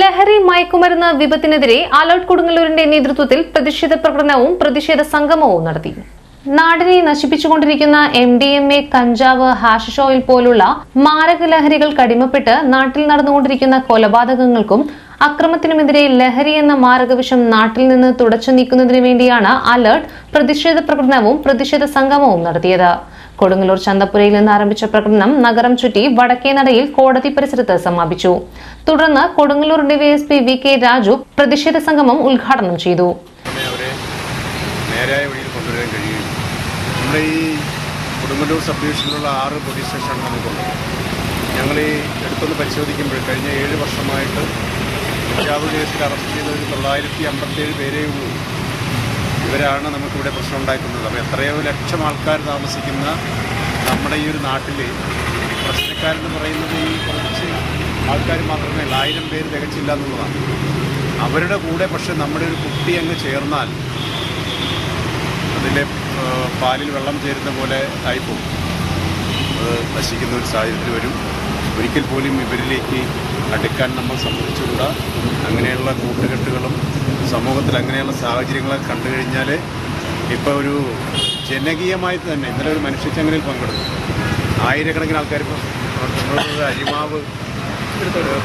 ലഹരി മയക്കുമരുന്ന് വിപത്തിനെതിരെ അലോട്ട് കൊടുങ്ങല്ലൂരിന്റെ നേതൃത്വത്തിൽ പ്രതിഷേധ പ്രകടനവും പ്രതിഷേധ സംഗമവും നടത്തി. നാടിനെ നശിപ്പിച്ചുകൊണ്ടിരിക്കുന്ന എം ഡി എം എ കഞ്ചാവ് ഹാഷിഷ് ഓയിൽ പോലുള്ള മാരക ലഹരികൾ കടിമപ്പെട്ട് നാട്ടിൽ നടന്നുകൊണ്ടിരിക്കുന്ന കൊലപാതകങ്ങൾക്കും അക്രമത്തിനുമെതിരെ ലഹരി എന്ന മാരകവിഷം നാട്ടിൽ നിന്ന് തുടച്ചു നീക്കുന്നതിനു വേണ്ടിയാണ് അലർട്ട് പ്രതിഷേധ പ്രകടനവും പ്രതിഷേധ സംഗമവും നടത്തിയത്. കൊടുങ്ങല്ലൂർ ചന്തപ്പുരയിൽ നിന്ന് ആരംഭിച്ച പ്രകടനം നഗരം ചുറ്റി വടക്കേ നടയിൽ കോടതി പരിസരത്ത് സമാപിച്ചു. തുടർന്ന് Kodungallur DYSP V K Raju പ്രതിഷേധ സംഗമം ഉദ്ഘാടനം ചെയ്തു. നമ്മുടെ ഈ കൊടുങ്ങല്ലൂർ സബ് ഡിവിഷനിലുള്ള ആറ് പോലീസ് സ്റ്റേഷനാണ് നമുക്കുള്ളത് ഞങ്ങൾ ഈ എടുത്തൊന്ന് പരിശോധിക്കുമ്പോൾ കഴിഞ്ഞ ഏഴ് വർഷമായിട്ട് പഞ്ചാബ് കേസിൽ അറസ്റ്റ് ചെയ്തത് തൊള്ളായിരത്തി അമ്പത്തേഴ് പേരേ ഉള്ളൂ. ഇവരാണ് നമുക്കിവിടെ പ്രശ്നം ഉണ്ടാക്കുന്നത്. അപ്പോൾ എത്രയോ ലക്ഷം ആൾക്കാർ താമസിക്കുന്ന നമ്മുടെ ഈ ഒരു നാട്ടിൽ പ്രശ്നക്കാരെന്ന് പറയുന്നത് ഈ കുറച്ച് ആൾക്കാർ മാത്രമേ ആയിരം പേര് തികച്ചില്ല എന്നുള്ളതാണ്. അവരുടെ കൂടെ പക്ഷെ നമ്മുടെ ഒരു കുട്ടി അങ്ങ് ചേർന്നാൽ അതിലെ പാലിൽ വെള്ളം ചേരുന്ന പോലെ ആയിപ്പോകും. അത് നശിക്കുന്ന ഒരു സാഹചര്യത്തിൽ വരും. ഒരിക്കൽ പോലും ഇവരിലേക്ക് അടുക്കാൻ നമ്മൾ സമ്മതിച്ചുകൂടാ. അങ്ങനെയുള്ള കൂട്ടുകെട്ടുകളും സമൂഹത്തിൽ അങ്ങനെയുള്ള സാഹചര്യങ്ങളെ കണ്ടു കഴിഞ്ഞാൽ ഇപ്പോൾ ഒരു ജനകീയമായി തന്നെ ഇന്നലെ ഒരു മനുഷ്യച്ചങ്ങലയിൽ പങ്കെടുത്തു. ആയിരക്കണക്കിന് ആൾക്കാർ ഇപ്പോൾ നിങ്ങളുടെ അരിമാവ്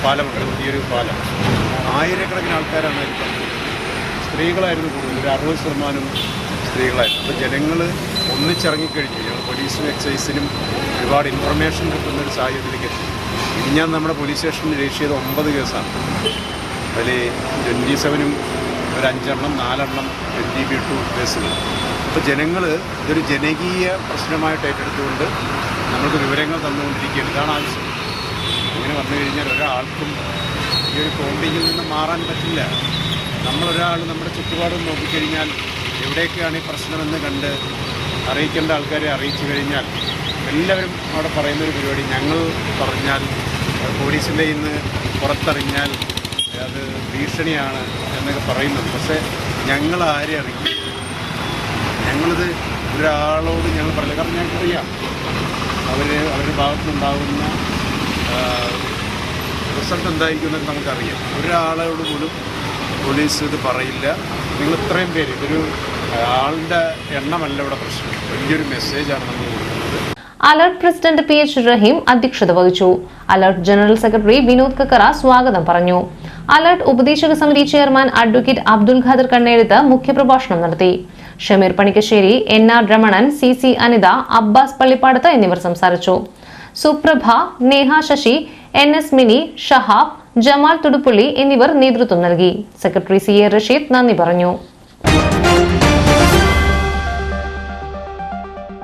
പാലമുണ്ട് ഈ ഒരു പാലം. ആയിരക്കണക്കിന് ആൾക്കാരാണ് സ്ത്രീകളായിരുന്നു കൂടുതൽ ഒരു അറുപത് ശതമാനം സ്ത്രീകളായിരുന്നു. അപ്പോൾ ജനങ്ങൾ ഒന്നിച്ചിറങ്ങിക്കഴിഞ്ഞു. ഞങ്ങൾ പോലീസിനും എക്സൈസിനും ഒരുപാട് ഇൻഫർമേഷൻ കിട്ടുന്ന ഒരു സാഹചര്യത്തിലേക്ക് എത്തി. ഞാൻ നമ്മുടെ പോലീസ് സ്റ്റേഷനിൽ രജിസ്റ്റർ ചെയ്ത ഒമ്പത് കേസാണ്. അതിൽ ട്വന്റി സെവനും ഒരു അഞ്ചെണ്ണം നാലെണ്ണം ഡി ബി ടു കേസുകൾ. അപ്പോൾ ജനങ്ങൾ ഇതൊരു ജനകീയ പ്രശ്നമായിട്ട് ഏറ്റെടുത്തുകൊണ്ട് നമ്മൾക്ക് വിവരങ്ങൾ തന്നുകൊണ്ടിരിക്കുകയാണ്. ഇതാണ് ആവശ്യം. അങ്ങനെ വന്നു കഴിഞ്ഞാൽ ഒരാൾക്കും ഈ ഒരു കോമ്പിങ്ങിൽ നിന്ന് മാറാൻ പറ്റില്ല. നമ്മളൊരാൾ നമ്മുടെ ചുറ്റുപാടും നോക്കിക്കഴിഞ്ഞാൽ എവിടെയൊക്കെയാണ് ഈ പ്രശ്നമെന്ന് കണ്ട് അറിയിക്കേണ്ട ആൾക്കാരെ അറിയിച്ചു കഴിഞ്ഞാൽ എല്ലാവരും അവിടെ പറയുന്നൊരു പരിപാടി ഞങ്ങൾ പറഞ്ഞാൽ പോലീസിന്റെ ഇന്ന് പുറത്തറിഞ്ഞാൽ അത് ഭീഷണിയാണ് എന്നൊക്കെ പറയുന്നുണ്ട് പക്ഷേ ഞങ്ങൾ ആരെ അറിയിക്കും ഞങ്ങളിത് ഒരാളോട് ഞങ്ങൾ പറയില്ല. കാരണം ഞങ്ങൾക്കറിയാം. അവർ അവരുടെ ഭാഗത്തുനിന്നുണ്ടാകുന്ന റിസൾട്ട് എന്തായിരിക്കും എന്നൊക്കെ നമുക്കറിയാം. ഒരാളോട് പോലും പോലീസ് ഇത് പറയില്ല. നിങ്ങൾ ഇത്രയും പേര് ഇതൊരു ആളുടെ എണ്ണമല്ല ഇവിടെ പ്രശ്നം. വലിയൊരു മെസ്സേജാണ് നമ്മൾ alert president P H Rahim അധ്യക്ഷത വഹിച്ചു. Alert general secretary Vinod Kakkara സ്വാഗതം പറഞ്ഞു. അലർട്ട് ഉപദേശക സമിതി ചെയർമാൻ അഡ്വക്കേറ്റ് അബ്ദുൽ ഖാദർ കണ്ണേഴുത്ത് മുഖ്യപ്രഭാഷണം നടത്തി. Shameer Panikkassery N R Ramanan C C Anitha Abbas Pallippadath എന്നിവർ സംസാരിച്ചു. സുപ്രഭ നേഹ ശശി എൻ എസ് മിനി ഷഹാബ് ജമാൽ തുടുപ്പുള്ളി എന്നിവർ നേതൃത്വം നൽകി. സെക്രട്ടറി സി എ റഷീദ് നന്ദി പറഞ്ഞു.